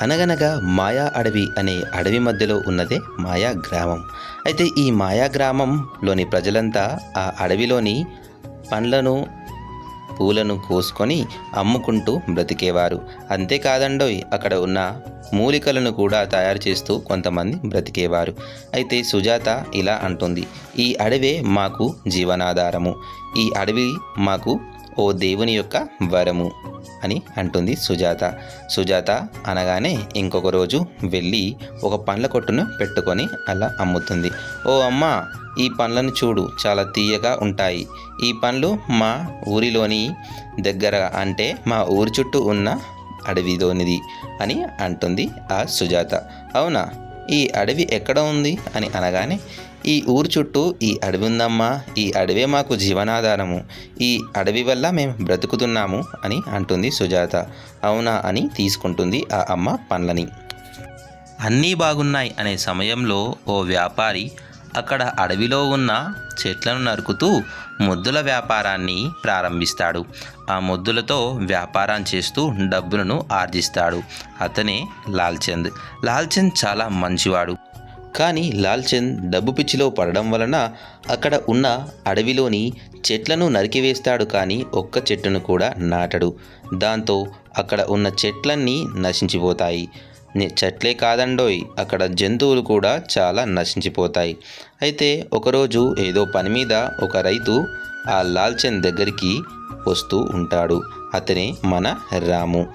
అనగనగా మాయా అడవి అనే అడవి మధ్యలో ఉన్నదే మాయా గ్రామం. అయితే ఈ మాయా గ్రామంలోని ప్రజలంతా ఆ అడవిలోని పండ్లను పూలను కోసుకొని అమ్ముకుంటూ బ్రతికేవారు. అంతేకాదండోయ్ అక్కడ ఉన్న మూలికలను కూడా తయారు చేస్తూ కొంతమంది బ్రతికేవారు. అయితే సుజాత ఇలా అంటుంది ఈ అడవే మాకు జీవనాధారము. ఈ అడవి మాకు ఓ దేవుని యొక్క వరము అని అంటుంది సుజాత. సుజాత అనగానే ఇంకొక రోజు వెళ్ళి ఒక పండ్ల కొట్టును పెట్టుకొని అలా అమ్ముతుంది. ఓ అమ్మ ఈ పండ్లను చూడు చాలా తీయగా ఉంటాయి. ఈ పండ్లు మా ఊరిలోని దగ్గర అంటే మా ఊరి చుట్టూ ఉన్న అడవిలోనిది అని అంటుంది ఆ సుజాత. అవునా? ఈ అడవి ఎక్కడ ఉంది? అని అనగానే ఈ ఊరు చుట్టూ ఈ అడవి ఉందమ్మా ఈ అడవే మాకు జీవనాధారము ఈ అడవి వల్ల మేము బ్రతుకుతున్నాము అని అంటుంది సుజాత. అవునా అని తీసుకుంటుంది ఆ అమ్మ పండ్లని. అన్నీ బాగున్నాయి అనే సమయంలో ఓ వ్యాపారి అక్కడ అడవిలో ఉన్న చెట్లను నరుకుతూ ముద్దుల వ్యాపారాన్ని ప్రారంభిస్తాడు. ఆ ముద్దులతో వ్యాపారం చేస్తూ డబ్బులను ఆర్జిస్తాడు. అతనే లాల్చంద్. లాల్చంద్ చాలా మంచివాడు. కానీ లాల్చంద్ డబ్బు పిచ్చిలో పడడం వలన అక్కడ ఉన్న అడవిలోని చెట్లను నరికివేస్తాడు కానీ ఒక్క చెట్టును కూడా నాటడు. దాంతో అక్కడ ఉన్న చెట్లన్నీ నశించిపోతాయి. చెట్లే కాదండోయ్. అక్కడ జంతువులు కూడా చాలా నశించిపోతాయి. అయితే ఒకరోజు ఏదో పని మీద ఒక రైతు ఆ లాల్చంద్ దగ్గరికి వస్తూ ఉంటాడు. అతనే మన రాము.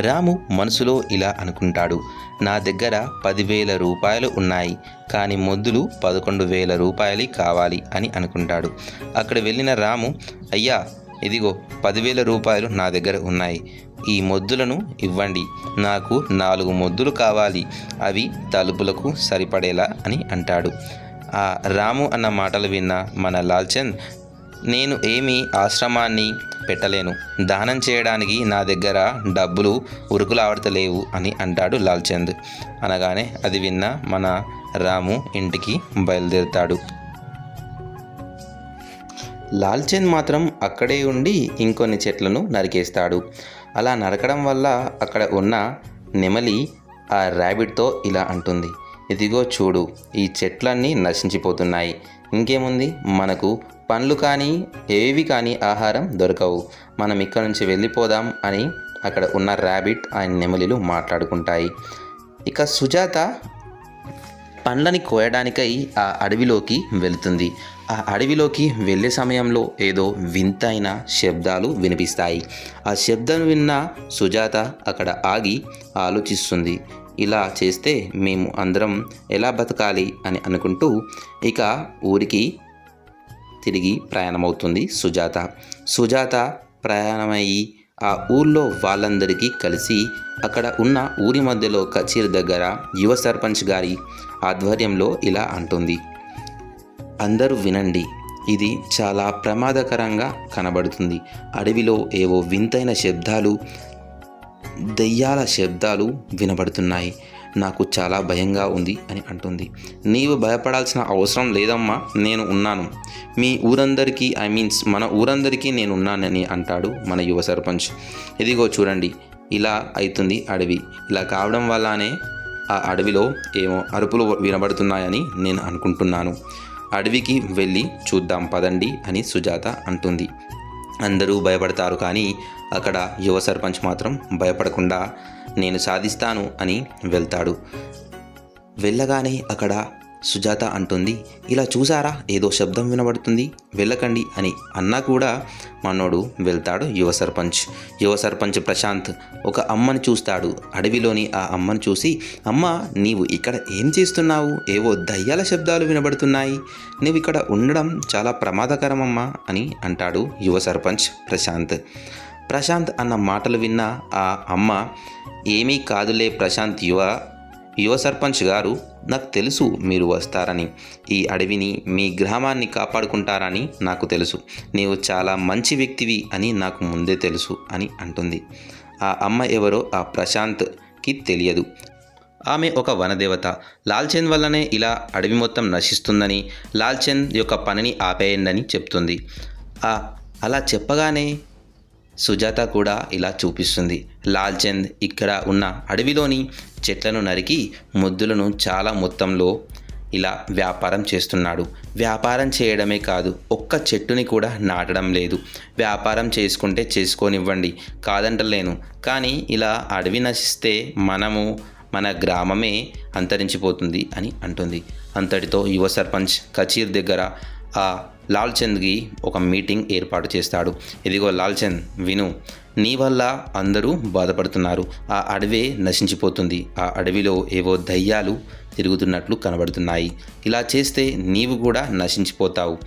రాము మనసులో ఇలా అనుకుంటాడు. నా దగ్గర పదివేల రూపాయలు ఉన్నాయి. కానీ మొద్దులు పదకొండు వేల రూపాయలు కావాలి అని అనుకుంటాడు. అక్కడ వెళ్ళిన రాము అయ్యా ఇదిగో పదివేల రూపాయలు నా దగ్గర ఉన్నాయి. ఈ మొద్దులను ఇవ్వండి. నాకు నాలుగు మొద్దులు కావాలి. అవి తలుపులకు సరిపడేలా అని అంటాడు. ఆ రాము అన్న మాటలు విన్న మన లాల్చంద్ నేను ఏమీ ఆశ్రమాన్ని పెట్టలేను. దానం చేయడానికి నా దగ్గర డబ్బులు ఉరుకులాడతలేవు అని అంటాడు లాల్చంద్. అనగానే అది విన్న మన రాము ఇంటికి బయలుదేరుతాడు. లాల్చంద్ మాత్రం అక్కడే ఉండి ఇంకొన్ని చెట్లను నరికేస్తాడు. అలా నరకడం వల్ల అక్కడ ఉన్న నెమలి ఆ ర్యాబిట్తో ఇలా అంటుంది. ఇదిగో చూడు ఈ చెట్లన్నీ నశించిపోతున్నాయి. ఇంకేముంది? మనకు పండ్లు కానీ ఏవి కానీ ఆహారం దొరకవు. మనం ఇక్కడ నుంచి వెళ్ళిపోదాం అని అక్కడ ఉన్న ర్యాబిట్ ఆయన నెమలిలు మాట్లాడుకుంటాయి. ఇక సుజాత పండ్లని కోయడానికై ఆ అడవిలోకి వెళుతుంది. ఆ అడవిలోకి వెళ్ళే సమయంలో ఏదో వింతైన శబ్దాలు వినిపిస్తాయి. ఆ శబ్దం విన్న సుజాత అక్కడ ఆగి ఆలోచిస్తుంది. ఇలా చేస్తే మేము అందరం ఎలా బతకాలి అని అనుకుంటూ ఇక ఊరికి తిరిగి ప్రయాణమవుతుంది సుజాత. సుజాత ప్రయాణమయ్యి ఆ ఊర్లో వాళ్ళందరికీ కలిసి అక్కడ ఉన్న ఊరి మధ్యలో కచేరి దగ్గర యువ సర్పంచ్ గారి ఆధ్వర్యంలో ఇలా అంటుంది. అందరూ వినండి. ఇది చాలా ప్రమాదకరంగా కనబడుతుంది. అడవిలో ఏవో వింతైన శబ్దాలు దెయ్యాల శబ్దాలు వినబడుతున్నాయి. నాకు చాలా భయంగా ఉంది అని అంటుంది. నీవు భయపడాల్సిన అవసరం లేదమ్మా నేను ఉన్నాను. మీ ఊరందరికీ ఐ మీన్స్ మన ఊరందరికీ నేను ఉన్నానని అంటాడు మన యువ సర్పంచ్. ఇదిగో చూడండి ఇలా అవుతుంది అడవి. ఇలా కావడం వల్లనే ఆ అడవిలో ఏమో అరుపులు వినబడుతున్నాయని నేను అనుకుంటున్నాను. అడవికి వెళ్ళి చూద్దాం పదండి అని సుజాత అంటుంది. అందరూ భయపడతారు కానీ అక్కడ యువ సర్పంచ్ మాత్రం భయపడకుండా నేను సాధిస్తాను అని వెళ్తాడు. వెళ్ళగానే అక్కడ సుజాత అంటుంది ఇలా చూసారా? ఏదో శబ్దం వినబడుతుంది. వెళ్ళకండి అని అన్నా కూడా మనోడు వెళ్తాడు యువ సర్పంచ్. యువ సర్పంచ్ ప్రశాంత్ ఒక అమ్మని చూస్తాడు. అడవిలోని ఆ అమ్మని చూసి అమ్మ నీవు ఇక్కడ ఏం చేస్తున్నావు? ఏవో దయ్యాల శబ్దాలు వినబడుతున్నాయి. నువ్వు ఇక్కడ ఉండడం చాలా ప్రమాదకరమమ్మా అని అంటాడు యువ సర్పంచ్ ప్రశాంత్. ప్రశాంత్ అన్న మాటలు విన్న ఆ అమ్మ ఏమీ కాదులే ప్రశాంత్ యువ యువ సర్పంచ్ గారు నాకు తెలుసు మీరు వస్తారని. ఈ అడవిని మీ గ్రామాన్ని కాపాడుకుంటారని నాకు తెలుసు. నీవు చాలా మంచి వ్యక్తివి అని నాకు ముందే తెలుసు అని అంటుంది. ఆ అమ్మ ఎవరో ఆ ప్రశాంత్కి తెలియదు. ఆమె ఒక వనదేవత. లాల్చంద్ వల్లనే ఇలా అడవి మొత్తం నశిస్తుందని లాల్చంద్ యొక్క పనిని ఆపేయండి చెప్తుంది. అలా చెప్పగానే సుజాత కూడా ఇలా చూపిస్తుంది. లాల్చంద్ ఇక్కడ ఉన్న అడవిలోని చెట్లను నరికి ముద్దులను చాలా మొత్తంలో ఇలా వ్యాపారం చేస్తున్నాడు. వ్యాపారం చేయడమే కాదు ఒక్క చెట్టుని కూడా నాటడం లేదు. వ్యాపారం చేసుకుంటే చేసుకోనివ్వండి కాదంటలేను. కానీ ఇలా అడవి నశిస్తే మనము మన గ్రామమే అంతరించిపోతుంది అని అంటుంది. అంతటితో యువ సర్పంచ్ కచీర్ దగ్గర ఆ లాల్చంద్కి ఒక మీటింగ్ ఏర్పాటు చేస్తాడు. ఇదిగో లాల్చంద్ విను. నీ వల్ల అందరూ బాధపడుతున్నారు. ఆ అడవే నశించిపోతుంది. ఆ అడవిలో ఏవో దయ్యాలు తిరుగుతున్నట్లు కనబడుతున్నాయి. ఇలా చేస్తే నీవు కూడా నశించిపోతావు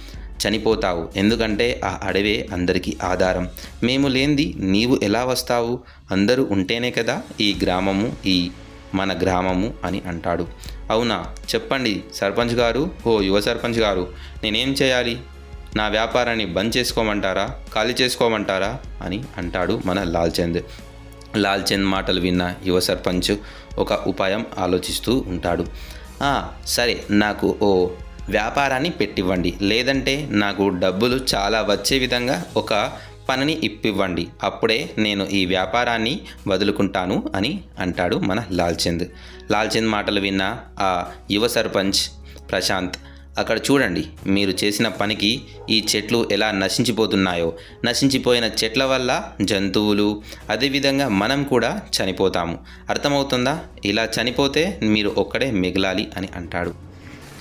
చనిపోతావు. ఎందుకంటే ఆ అడవే అందరికీ ఆధారం. మేము లేనిది నీవు ఎలా వస్తావు? అందరూ ఉంటేనే కదా ఈ గ్రామము ఈ మన గ్రామము అని అంటాడు. అవునా? చెప్పండి సర్పంచ్ గారు. ఓ యువ సర్పంచ్ గారు నేనేం చేయాలి? నా వ్యాపారాన్ని బంద్ చేసుకోమంటారా? ఖాళీ చేసుకోమంటారా? అని అంటాడు మన లాల్చంద్. లాల్చంద్ మాటలు విన్న యువ సర్పంచ్ ఒక ఉపాయం ఆలోచిస్తూ ఉంటాడు. సరే నాకు ఓ వ్యాపారాన్ని పెట్టివ్వండి. లేదంటే నాకు డబ్బులు చాలా వచ్చే విధంగా ఒక పనిని ఇప్పివ్వండి. అప్పుడే నేను ఈ వ్యాపారాన్ని వదులుకుంటాను అని అంటాడు మన లాల్చంద్. లాల్చంద్ మాటలు విన్న ఆ యువ సర్పంచ్ ప్రశాంత్. అక్కడ చూడండి మీరు చేసిన పనికి ఈ చెట్లు ఎలా నశించిపోతున్నాయో. నశించిపోయిన చెట్ల వల్ల జంతువులు అదేవిధంగా మనం కూడా చనిపోతాము. అర్థమవుతుందా? ఇలా చనిపోతే మీరు ఒక్కడే మిగలాలి అని అంటాడు.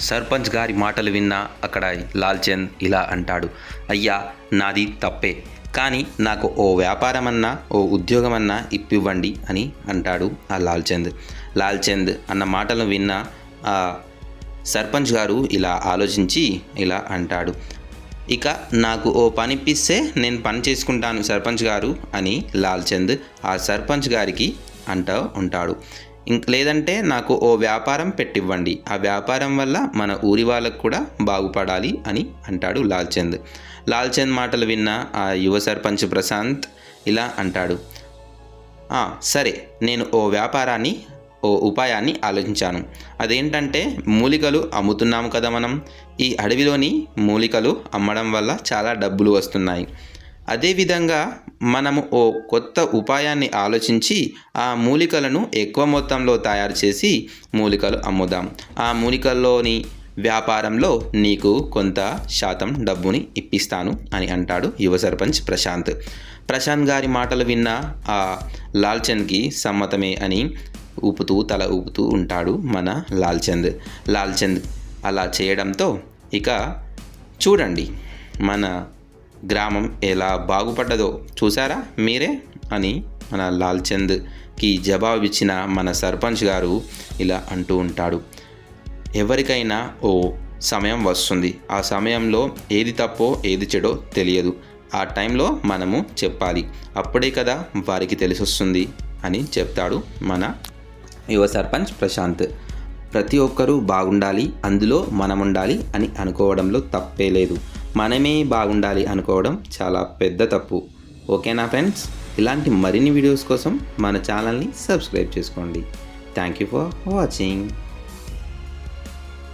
సర్పంచ్ గారి మాటలు విన్న అక్కడ లాల్చంద్ ఇలా అంటాడు అయ్యా నాది తప్పే. కానీ నాకు ఓ వ్యాపారమన్నా ఓ ఉద్యోగమన్నా ఇప్పివ్వండి అని అంటాడు ఆ లాల్చంద్. లాల్చంద్ అన్న మాటలు విన్న ఆ సర్పంచ్ గారు ఇలా ఆలోచించి ఇలా అంటాడు. ఇక నాకు ఓ పనిపిస్తే నేను పని చేసుకుంటాను సర్పంచ్ గారు అని లాల్చంద్ ఆ సర్పంచ్ గారికి అంటూ ఉంటాడు. ఇంక లేదంటే నాకు ఓ వ్యాపారం పెట్టివ్వండి. ఆ వ్యాపారం వల్ల మన ఊరి వాళ్ళకు కూడా బాగుపడాలి అని అంటాడు లాల్చంద్. లాల్చంద్ మాటలు విన్న ఆ యువ సర్పంచ్ ప్రశాంత్ ఇలా అంటాడు. సరే నేను ఓ వ్యాపారాన్ని ఓ ఉపాయాన్ని ఆలోచించాను. అదేంటంటే మూలికలు అమ్ముతున్నాము కదా మనం. ఈ అడవిలోని మూలికలు అమ్మడం వల్ల చాలా డబ్బులు వస్తున్నాయి. అదేవిధంగా మనము ఓ కొత్త ఉపాయాన్ని ఆలోచించి ఆ మూలికలను ఎక్కువ మొత్తంలో తయారు చేసి మూలికలు అమ్ముదాం. ఆ మూలికల్లోని వ్యాపారంలో నీకు కొంత శాతం డబ్బుని ఇప్పిస్తాను అని అంటాడు యువ సర్పంచ్ ప్రశాంత్. ప్రశాంత్ గారి మాటలు విన్న ఆ లాల్చంద్కి సమ్మతమే అని ఊపుతూ తల ఊపుతూ ఉంటాడు మన లాల్చంద్. లాల్చంద్ అలా చేయడంతో ఇక చూడండి మన గ్రామం ఎలా బాగుపడ్డదో. చూసారా మీరే? అని మన లాల్చంద్కి జవాబిచ్చిన మన సర్పంచ్ గారు ఇలా అంటూ ఉంటాడు. ఎవరికైనా ఓ సమయం వస్తుంది. ఆ సమయంలో ఏది తప్పో ఏది చెడో తెలియదు. ఆ టైంలో మనము చెప్పాలి. అప్పుడే కదా వారికి తెలిసొస్తుంది అని చెప్తాడు మన యువ సర్పంచ్ ప్రశాంత్. ప్రతి ఒక్కరూ బాగుండాలి అందులో మనం ఉండాలి అని అనుకోవడంలో తప్పే లేదు. మనమే బాగుండాలి అనుకోవడం చాలా పెద్ద తప్పు. ఓకేనా ఫ్రెండ్స్? ఇలాంటి మరిన్ని వీడియోస్ కోసం మన ఛానల్ని సబ్స్క్రైబ్ చేసుకోండి. Thank you for watching.